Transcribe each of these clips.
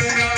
Thank you.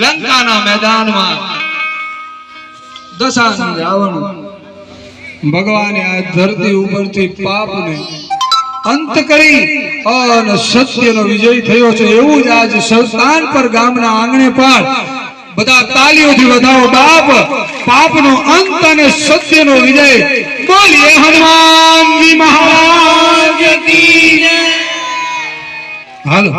લંકાના મેદાનમાં દશાનંદ રાવણ ભગવાને આ ધરતી ઉપરથી પાપને અંત કરી અને સત્યનો વિજય થયો છે. એવું જ આજ સંસ્થાન પર ગામના આંગણે પણ બધા તાલીઓથી વધાવો બાપ, પાપનો અંત અને સત્યનો વિજય. બોલીએ હનુમાનજી મહારાજ હાલો.